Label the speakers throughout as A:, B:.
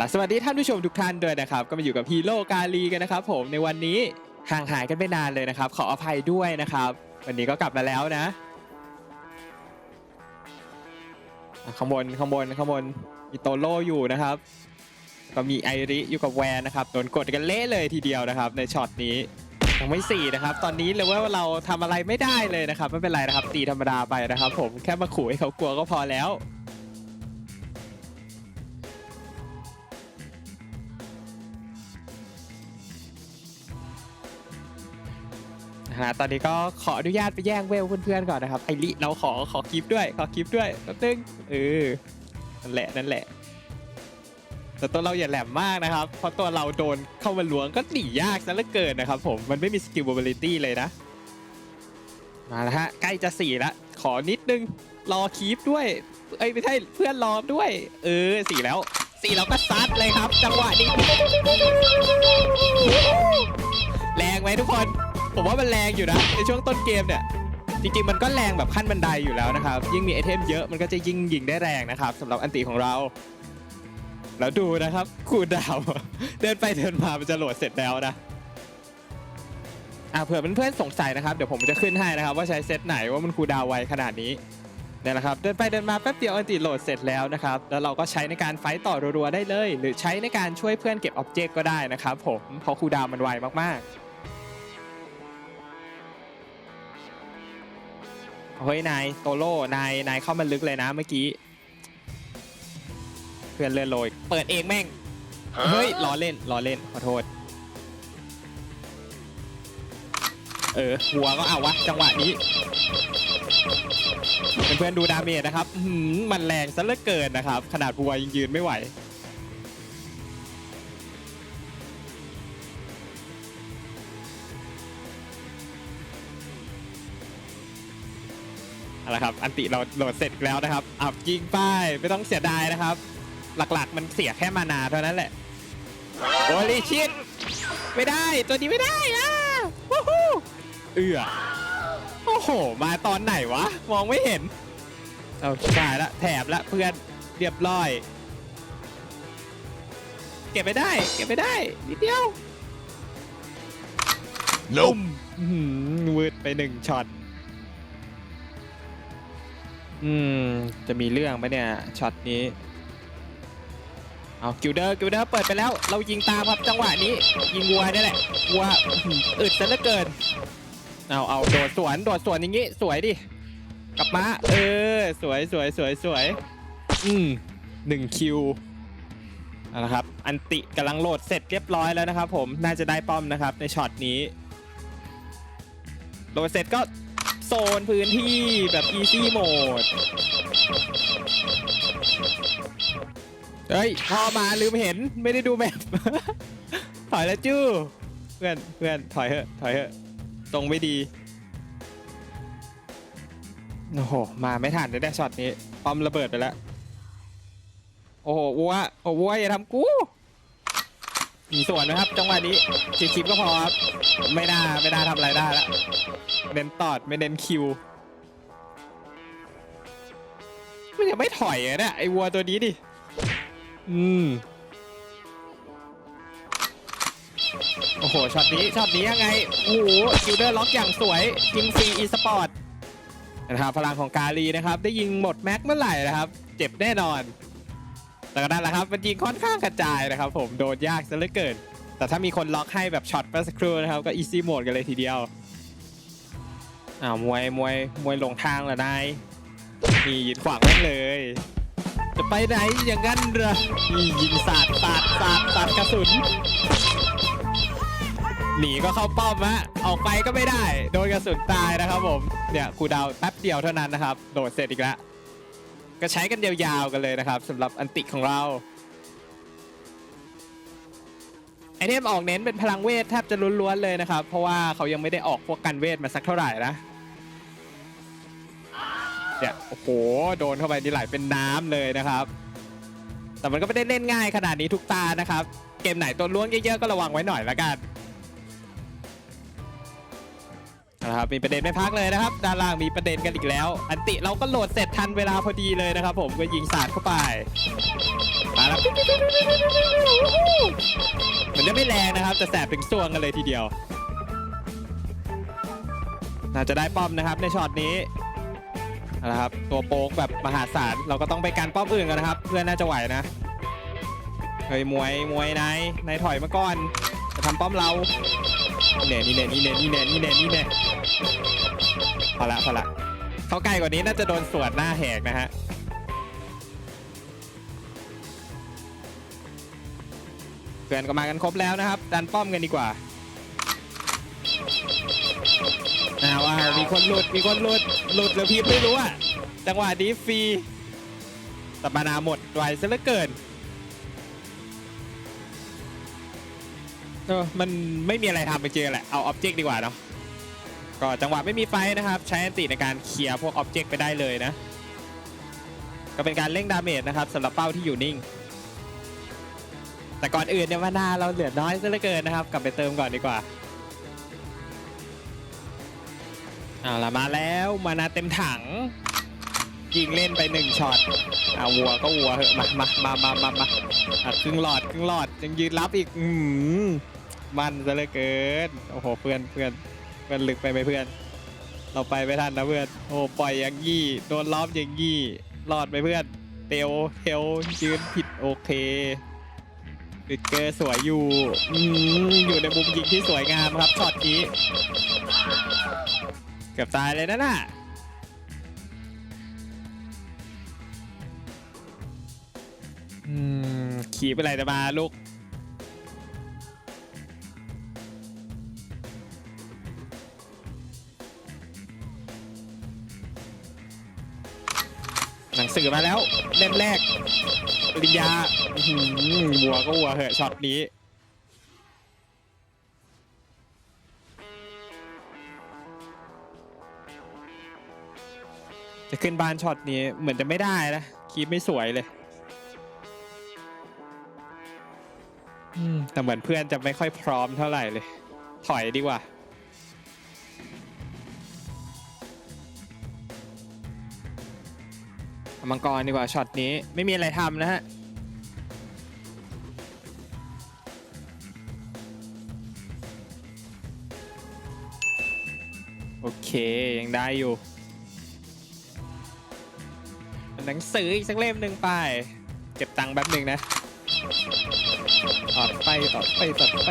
A: ล่ะสวัสดีท่านผู้ชมทุกท่านด้วยนะครับ ก็มาอยู่กับฮีโร่กาลีกันนะครับ ผมในวันนี้ห่างหายกันไปนานเลยนะครับ ขออภัยด้วยนะครับ วันนี้ก็กลับมาแล้วนะอะข้างบนข้างบนข้างบนมีโตโร่อยู่นะครับ ก็มีไอริอยู่กับแวนนะครับโดนกดกันเละเลยทีเดียวนะครับ ในช็อตนี้ยังไม่สี่นะครับ ตอนนี้เลยว่าเราทำอะไรไม่ได้เลยนะครับไม่เป็นไรนะครับตีธรรมดาไปนะครับ ผมแค่มาขู่ให้เขากลัวก็พอแล้ว นะฮะตอนนี้ก็ขออนุญาตไปแย่งเวลเพื่อนๆก่อนนะครับไอริเราขอขอคลิปด้วย ขอคลิปด้วยแป๊บนึงเออนั่นแหละนั่นแหละ แต่ตัวเราอย่าแหลมมากนะครับ เพราะตัวเราโดนเข้ามาล้วงก็หนียากซะเหลือเกินนะครับผมมันไม่มีสกิล a b i l i t y เลยนะ มาแล้วฮะ ใกล้จะสี่ละขอนิดนึงรอคีปด้วย เอ้ยไม่ใช่เพื่อนรอด้วย เออสี่แล้วสี่แล้วก็ซัดเลยครับ จังหวะนี้แรงไหมทุกคน ผมว่ามันแรงอยู่นะ ในช่วงต้นเกมเนี่ย จริงๆ มันก็แรงแบบขั้นบันไดอยู่แล้วนะครับ ยิ่งมีไอเทมเยอะมันก็จะยิ่งยิงได้แรงนะครับสำหรับอันติของเรา แล้วดูนะครับคูดาว เดินไปเดินมามันจะโหลดเสร็จแล้วนะอ่าเผื่อเพื่อนๆสงสัยนะครับ เดี๋ยวผมจะขึ้นให้นะครับ ว่าใช้เซตไหนว่ามันคูดาวไวขนาดนี้เนี่ยแหละครับเดินไปเดินมาแป๊บเดียวอันติโหลดเสร็จแล้วนะครับ แล้วเราก็ใช้ในการไฟต่อรัวๆได้เลย หรือใช้ในการช่วยเพื่อนเก็บอ็อบเจกต์ก็ได้นะครับผมเพราะคูดาวมันไวมากๆ เฮ้ยนายโตโร่นายนายเข้ามาลึกเลยนะเมื่อกี้ เพื่อนเลื่อนโรยเปิดเองแม่ง เฮ้ยล้อเล่นล้อเล่นขอโทษ เออหัวก็เอาวะ จังหวะนี้เพื่อนๆดูดาเมจนะครับอื้อหือมันแรงซะเหลือเกินนะครับ ขนาดบัวยังยืนไม่ไหว เอาละครับ อันติเราโหลดเสร็จแล้วนะครับอับยิงป้ายไม่ต้องเสียดายนะครับ หลักๆมันเสียแค่มานาเท่านั้นแหละโอลิชิตไม่ได้ตัวนี้ไม่ได้อะวู้ฮู้เอือโอ้โห มาตอนไหนวะ มองไม่เห็น เอาตายละแถบละเพื่อนเรียบร้อย เก็บไม่ได้ เก็บไม่ได้ นิดเดียว
B: Nope.
A: อื้อหือวืดไปหนึ่งช็อต อืม จะมีเรื่องไหมเนี่ยช็อตนี้ เอากิลเดอร์กิลเดอร์เปิดไปแล้ว เรายิงตามครับจังหวะนี้ ยิงวัวนี่แหละวัวอึดซะเหลือเกิน เอาเอาโดดสวนโดดสวนอย่างงี้ สวยดิกลับมาเออ สวยสวยสวยสวยอืมหนึ่งคิวเอาละครับ อันติกำลังโหลดเสร็จเรียบร้อยแล้วนะครับ ผมน่าจะได้ป้อมนะครับในช็อตนี้โหลดเสร็จก็ โซนพื้นที่แบบ easy mode เฮ้ยพอมาลืมเห็นไม่ได้ดูแมปถอยแล้วจู้ เพื่อนเพื่อนถอยเถอะถอยเถอะตรงไม่ดี โอ้โห มาไม่ทันเลยได้ช็อตนี้ปอมระเบิดไปแล้ว โอ้โหวัวโอ้โหวัวอย่าทำกู ส่วนนะครับ จังหวะนี้จีคลิปก็พอครับไม่น่าไม่น่าทำอะไรได้ละเน้นตอดไม่เน้นคิวมันยังไม่ถอยอะเนี่ยไอวัวตัวนี้ดิ อืม โอ้โห ช็อตนี้ ช็อตนี้ยังไง โอ้โหคิวเดอร์ล็อกอย่างสวยยิงฟรีอีสปอร์ตนะครับ พลังของกาลีนะครับ ได้ยิงหมดแม็กเมื่อไหร่นะครับ เจ็บแน่นอน แต่ก็นั่นแหละครับมันยิงค่อนข้างกระจายนะครับผมโดนยากซะเหลือเกิน แต่ถ้ามีคนล็อกให้แบบช็อตเมื่อสักครู่นะครับก็อีซี่โหมดกันเลยทีเดียวอ้าวมวยมวยมวยหลงทางเหรอนายนี่ยืนขวางแม่งเลย จะไปไหนอย่างนั้นเหรอนี่ยิงสาดสาดสาดสาดกระสุนหนีก็เข้าป้อมฮะออกไปก็ไม่ได้ โดนกระสุนตายนะครับผมเนี่ยครูดาวแป๊บเดียวเท่านั้นนะครับ โดดเสร็จอีกแล้ว ก็ใช้กันยาวๆกันเลยนะครับสำหรับอันติของเราไอเทมออกเน้นเป็นพลังเวทแทบจะล้วนๆเลยนะครับ เพราะว่าเขายังไม่ได้ออกพวกกันเวทมาสักเท่าไหร่นะเนี่ยโอ้โหโดนเข้าไปนี่ไหลเป็นน้ำเลยนะครับ แต่มันก็ไม่ได้เล่นง่ายขนาดนี้ทุกตานะครับ เกมไหนตัวล้วงเยอะๆก็ระวังไว้หน่อยละกัน นะครับมีประเด็นไม่พักเลยนะครับ ด้านล่างมีประเด็นกันอีกแล้ว อันติเราก็โหลดเสร็จทันเวลาพอดีเลยนะครับ ผมก็ยิงสาดเข้าไปมาแล้วแล้วไม่แรงนะครับแต่แสบถึงซวงกันเลยทีเดียว น่าจะได้ป้อมนะครับในช็อตนี้เอาละครับตัวโป๊กแบบมหาศาลเราก็ต้องไปการป้อมอื่นกันนะครับ เพื่อนน่าจะไหวนะเฮ้ยมวยมวยนายนายถอยมาก่อนจะทำป้อมเรา นี่เน่นี่เน่นี่เน่นี่เน่นี่เน่นี่เน่พอละพอละเขาใกล้กว่านี้น่าจะโดนสวนหน้าแหกนะฮะเพื่อนก็มากันครบแล้วนะครับ ดันป้อมกันดีกว่าอ้าวอ้ามีคนหลุดมีคนหลุดหลุดหรือพีบไม่รู้อะจังหวะนี้ฟรีต่มานาหมดไวซะเหลือเกิน เออมันไม่มีอะไรทำไปเจอแหละ เอาอ็อบเจกต์ดีกว่าเนาะ ก็จังหวะไม่มีไฟนะครับ ใช้อันติในการเคลียร์พวกอ็อบเจกต์ไปได้เลยนะ ก็เป็นการเร่งดาเมจนะครับสำหรับเป้าที่อยู่นิ่ง แต่ก่อนอื่นเนี่ยมานาเราเหลือน้อยซะเหลือเกินนะครับ กลับไปเติมก่อนดีกว่า เอาละมาแล้วมานาเต็มถัง ยิงเล่นไปหนึ่งช็อตเอาวัวก็วัวเหอะมามามามามามาอะครึ่งหลอดครึ่งหลอดยังยืนรับอีก อืม มันซะเหลือเกิน โอ้โห เพื่อนเพื่อนเพื่อนลึกไปไหมเพื่อน เราไปไม่ทันนะเพื่อน โอ้ปล่อยอย่างยี่โดนล้อมอย่างยี่รอดไปเพื่อน เตลเทลยืนผิดโอเคปิดเกอร์สวยอยู่อืมอยู่ในมุมยิงที่สวยงามครับช็อตนี้ เกือบตายเลยนะน่ะอืมขี่ไปไหนจะมาลูก สือมาแล้วเล่มแรกปริญญาอื้อหือวัวก็วัวเหอะช็อตนี้ จะขึ้นบ้านช็อตนี้เหมือนจะไม่ได้นะคีบไม่สวยเลยอืมแต่เหมือนเพื่อนจะไม่ค่อยพร้อมเท่าไหร่เลย ถอยดีกว่า มังกรดีกว่าช็อตนี้ไม่มีอะไรทำนะฮะโอเคยังได้อยู่ หนังสืออีกสักเล่มหนึ่งไป เก็บตังค์แป๊บหนึ่งนะต่อไปต่อไปต่อไป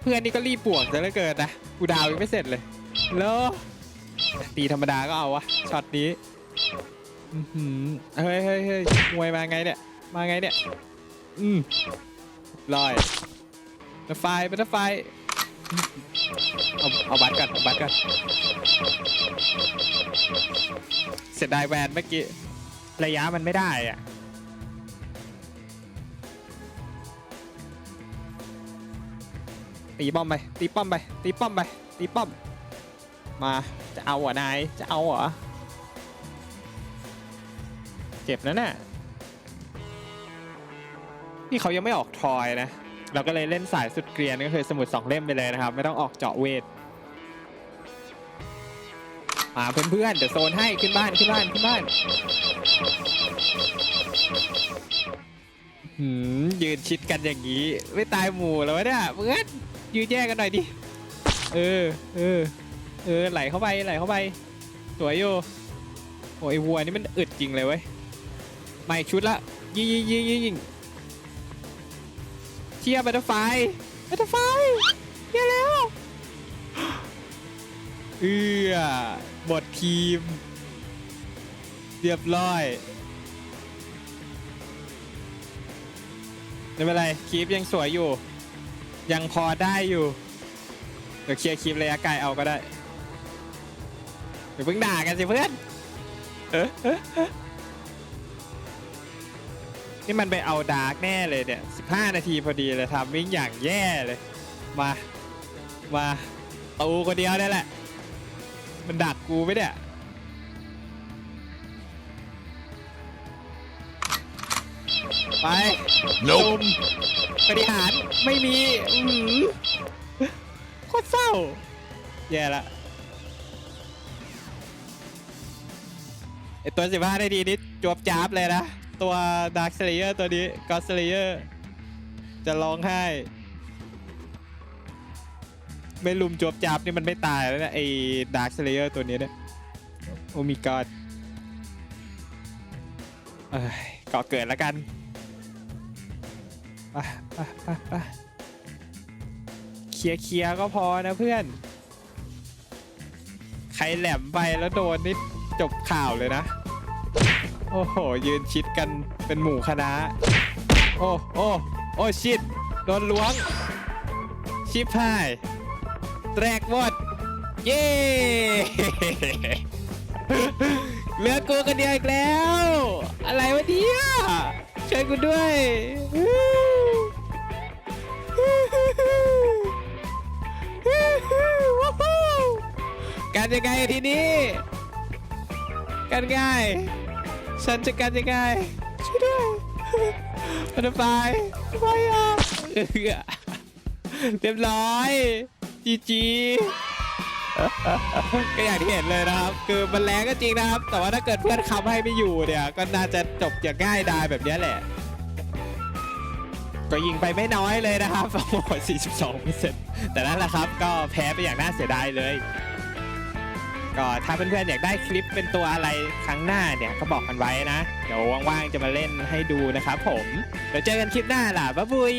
A: เพื่อนนี่ก็รีบปวงซะเหลือเกินนะ กูดาวยังไม่เสร็จเลยแล้ว ตีธรรมดาก็เอาวะช็อตนี้อื้อหือเฮ้ยเฮ้ยเฮ้ยมวยมาไงเนี่ย มาไงเนี่ย อืมลอยบัตเตอร์ไฟบัตเตอร์ไฟเอาเอาบัตรกันเอาบัตรกันเสียดายแวนเมื่อกี้ ระยะมันไม่ได้อะตีป้อมไป ตีป้อมไป ตีป้อมไป ตีป้อม มา จะเอาเหรอนาย จะเอาเหรอ เจ็บนะน่ะนี่เขายังไม่ออกทอยนะ เราก็เลยเล่นสายสุดเกรียนก็คือสมุดสองเล่มไปเลยนะครับ ไม่ต้องออกเจาะเวท มาเพื่อนๆ เดี๋ยวโซนให้ขึ้นบ้านขึ้นบ้านขึ้นบ้านหืมยืนชิดกันอย่างนี้ ไม่ตายหมู่แล้ววะเนี่ยเพื่อนยืนแยกกันหน่อยดิ เออ เออ เออไหลเข้าไปไหลเข้าไปสวยอยู่โอ้ยวัวนี่มันอึดจริงเลยเว้ยมาอีกชุดละยิงยิงยิงยิงยิงเชียร์บัตเตอร์ไฟบัตเตอร์ไฟเชียร์แล้วเอื้อบททีม เรียบร้อยไม่เป็นไรคลิปยังสวยอยู่ ยังพอได้อยู่ เดี๋ยวเคลียร์คลิประยะไกลเอาก็ได้ เดี๋ยวเพิ่งด่ากันสิเพื่อนเออเออเออนี่มันไปเอาดาร์กแน่เลยเนี่ย 15 นาทีพอดีเลยทำวิ่งอย่างแย่เลย มา มาตูคนเดียวนี่แหละ มันดักกูไหมเนี่ย ไป
B: Nope
A: ตุมปฏิหารไม่มี อื้อหือโคตรเศร้า แย่ละ ตัวสิบห้าได้ดีนี่จวบจ้าบเลยนะ ตัว Dark Slayer ตัวนี้ God Slayer จะร้องไห้ ไม่ลุมจวบจับนี่มันไม่ตายแล้วนะ ไอ้ Dark Slayer ตัวนี้เนี่ยโอ้มีกอดเอ้ยก่อเกิดแล้วกันไปไปไปไปเคลียร์เคลียร์ก็พอนะเพื่อน ใครแหลมไปแล้วโดนนี่จบข่าวเลยนะ โอ้โห ยืนชิดกันเป็นหมู่คณะ โอ้โอ้โอ้ชิดโดนล้วง ชิบหาย แตกหมด เย้ เหลือกูคนเดียวอีกแล้ว อะไรวะเนี่ยช่วยกูด้วยการยังไงทีนี้ กันง่าย ฉันจะกันยังไงช่วยด้วยมันไปไปอะเรียบร้อยจีจีก็อย่างที่เห็นเลยนะครับ คือมันแรงก็จริงนะครับ แต่ว่าถ้าเกิดเพื่อนคำให้ไม่อยู่เนี่ย ก็น่าจะจบอย่างง่ายดายแบบนี้แหละ ก็ยิงไปไม่น้อยเลยนะครับโอ้โห42เปอร์เซ็นต์แต่นั่นแหละครับ ก็แพ้ไปอย่างน่าเสียดายเลย ก็ถ้าเพื่อนๆอยากได้คลิปเป็นตัวอะไรครั้งหน้าเนี่ยก็บอกกันไว้นะ เดี๋ยวว่างๆจะมาเล่นให้ดูนะครับผม เดี๋ยวเจอกันคลิปหน้าล่ะบ๊ายบาย